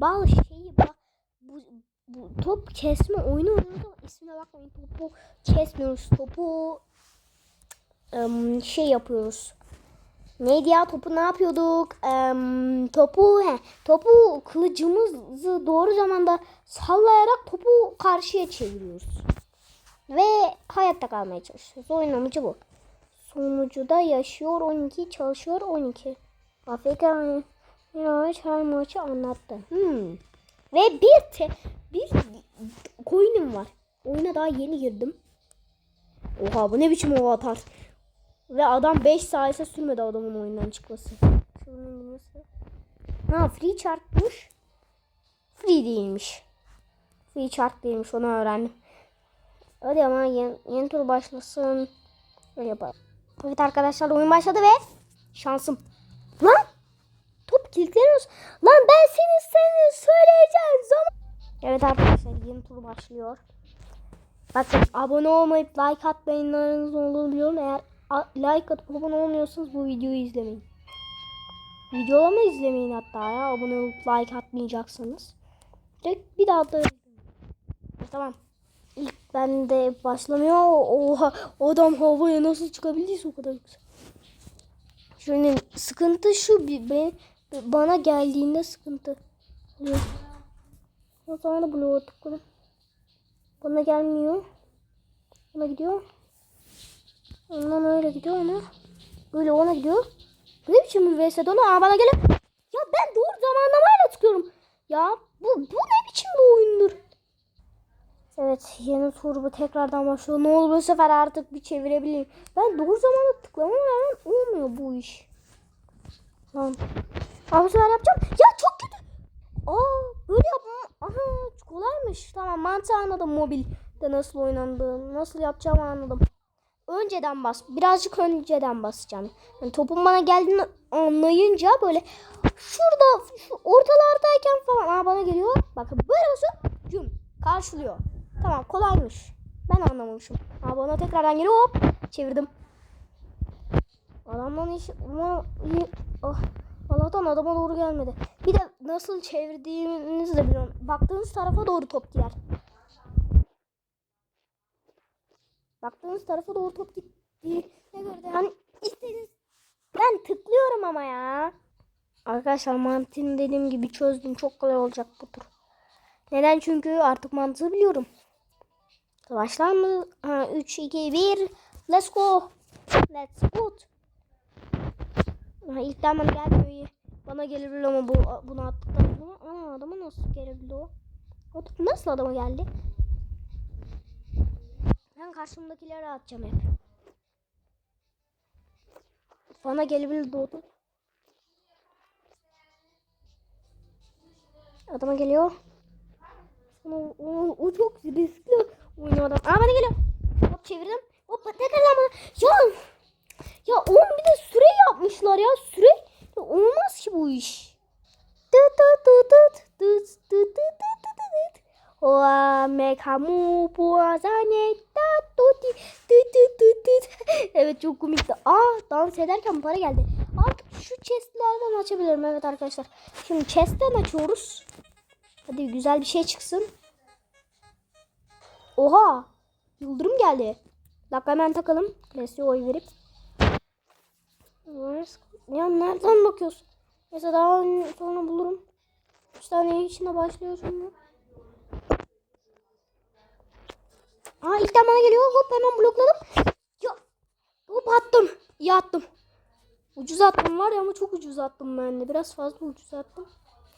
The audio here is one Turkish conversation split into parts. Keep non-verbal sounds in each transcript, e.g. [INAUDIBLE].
bal şeyi bak bu, bu top kesme oyunu oynuyoruz ama ismine bakmayın topu kesmiyoruz topu şey yapıyoruz. Neydi ya topu ne yapıyorduk? Topu he, topu kılıcımızı doğru zamanda sallayarak topu karşıya çeviriyoruz. Ve hayatta kalmaya çalışıyoruz. Oyun amacı bu. Sonucuda yaşıyor 12, çalışıyor 12. Afrika Miraç her maçı anlattı. Hmm. Ve bir te, bir coin'im var. Oyuna daha yeni girdim. Oha bu ne biçim o atar. Ve adam 5 saniyesi sürmedi adamın oyundan çıkması. Ha free chartmış. Free değilmiş. Free chart değilmiş onu öğrendim. Hadi ama yeni, yeni tur başlasın. Öyle yapalım. Evet arkadaşlar oyun başladı ve şansım. Lan top kilitleniyoruz. Lan ben seni seni söyleyeceğim zaman. Evet arkadaşlar yeni tur başlıyor. Bakın abone olmayıp like atmayınlarınız olduğunu biliyorum. Eğer like atıp abone olmuyorsanız bu videoyu izlemeyin. Videolarımı izlemeyin hatta ya. Abone olup like atmayacaksanız. Direkt bir daha da izlemeyin. Tamam. İlk bende başlamıyor. Oha adam havaya nasıl çıkabildiyse o kadar güzel. Şöyle sıkıntı şu bir ben, bana geldiğinde sıkıntı. O zaman da bloğa tıkladım. Bana gelmiyor. Bana gidiyor. Ondan öyle gidiyor ona. Böyle ona gidiyor. Ne biçim bir vs dolu? Aa bana geliyor. Ya ben doğru zamanlamayla tıkıyorum. Ya bu, bu ne biçim bir oyundur? Evet yeni tur bu tekrardan başlıyor. Ne olur bu sefer artık bir çevirebileyim. Ben doğru zamanda tıklamam rağmen olmuyor bu iş. Lan. Sefer yapacağım. Ya çok kötü. Aa böyle yapmam. Aha kolaymış. Tamam mantığı anladım mobilde nasıl oynandığını. Nasıl yapacağımı anladım. Önceden bas. Birazcık önceden basacağım. Yani topun bana geldiğini anlayınca böyle şurada şu ortalardayken falan aa bana geliyor. Bakın böyle basıyor. Güm. Karşılıyor. Tamam kolaymış. Ben anlamamışım. Aa bana tekrardan geliyor. Hop. Çevirdim. Adamdan iş... Ama iyi... Ah. Allah'tan adama doğru gelmedi. Bir de nasıl çevirdiğinizi de biliyorum. Baktığınız tarafa doğru top gider. Baktığınız tarafa doğru top gittiğine göre de yani istediğiniz... Ben tıklıyorum ama ya. Arkadaşlar mantığını dediğim gibi çözdüm. Çok kolay olacak bu tur. Neden? Çünkü artık mantığı biliyorum. Başlar mı? Ha, 3, 2, 1. Let's go. Let's go. Ha, ilkten bana gelmiyor. Bana gelebilir ama bu bunu attıktan sonra. Aa, adama nasıl gelebildi o? o nasıl adama geldi? Ben karşımdakileri atacağım hep. Bana gelebilir doğdu. Adama geliyor. O, o, o çok riskli oynuyor adam. Aa bana geliyor. Hop çevirdim. Hop tekrardan bana. Ya ya oğlum bir de süre yapmışlar ya. Süre Abi olmaz ki bu iş. Evet çok komikti. Aa dans ederken para geldi. Artık şu chestlerden açabilirim. Evet arkadaşlar. Şimdi chestten açıyoruz. Hadi güzel bir şey çıksın. Oha. Yıldırım geldi. Dakika hemen takalım. Klasiğe oy verip. Where's ya nereden bakıyorsun? Neyse daha sonra bulurum. 3 tane içine başlıyor şimdi. Aa ilkten bana geliyor. Hop hemen blokladım. Ya hop attım. İyi attım. Ucuz attım var ya ama çok ucuz attım ben de. Biraz fazla ucuz attım.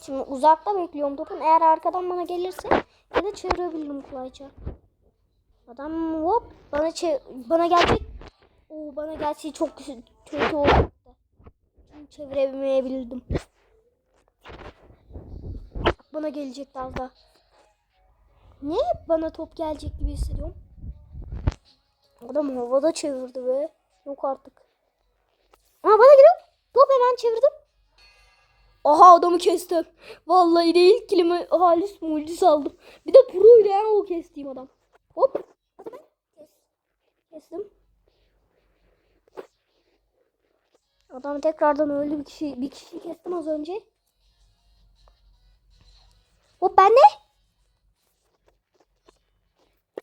Şimdi uzakta bekliyorum topun. Eğer arkadan bana gelirse ya da çevirebilirim kolayca. Adam hop bana çe bana gelecek. Oo bana gelse çok kötü oldu. Çünkü çeviremeyebilirdim. Bana gelecekti az daha. Hep bana top gelecek gibi hissediyorum? Adam havada çevirdi be. Yok artık. Aa bana geliyor. Top hemen çevirdim. Aha adamı kestim. Vallahi değil kilimi halis mucize aldım. Bir de pro ile o kestiğim adam. Hop. Kestim. Adam tekrardan öldü bir kişi bir kişi kestim az önce. bende.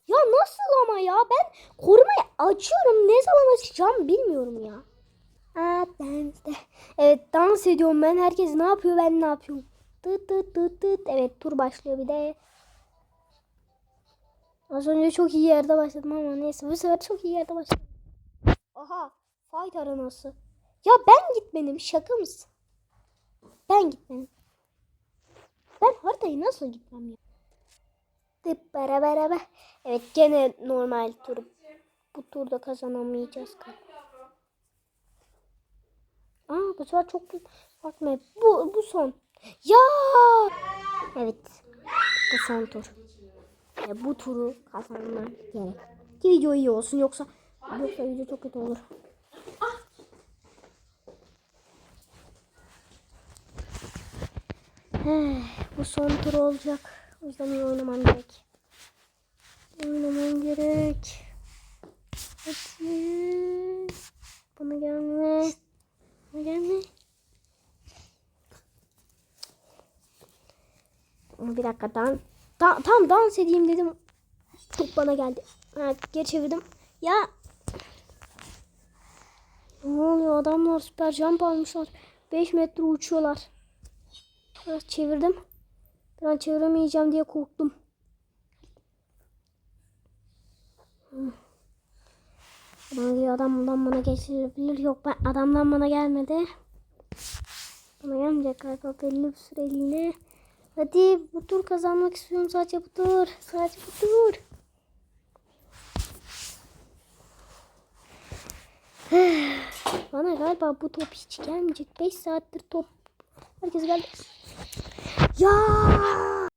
Ya nasıl ama ya? Ben korumayı açıyorum. Ne zaman açacağım bilmiyorum ya. Aa, dans. Evet dans ediyorum ben. Herkes ne yapıyor ben ne yapıyorum. Tıt tıt tıt tıt. Evet tur başlıyor bir de. Az önce çok iyi yerde başladım ama neyse bu sefer çok iyi yerde başladım. Aha fight arenası. Ya ben gitmedim şaka mısın? Ben gitmedim. Ben haritayı nasıl gitmem ya? Tıp bara bara bara. Evet gene normal tur. Bu turda kazanamayacağız galiba. Aa bu sefer çok bakma. Bu bu son. Ya! Evet. Bu son tur. E, bu turu kazanmam gerek. Ki video iyi olsun yoksa yoksa video çok kötü olur. [SIGHS] bu son tur olacak. O yüzden iyi oynamam gerek. Oynamam gerek. Hadi. Bana gelme. Bana gelme. Bir dakika dan, da, tam dans edeyim dedim. Top bana geldi. Evet geri çevirdim. Ya. Ne oluyor adamlar süper jump almışlar. 5 metre uçuyorlar. Biraz çevirdim. Ben çeviremeyeceğim diye korktum. Bana geliyor adamdan bana geçirebilir. Yok ben adamdan bana gelmedi. Bana gelmeyecek galiba belli bir süreliğine. Hadi bu tur kazanmak istiyorum sadece bu tur. Sadece bu tur. [SIGHS] Bana galiba bu top hiç gelmeyecek. 5 saattir top. Herkes geldi. Ya.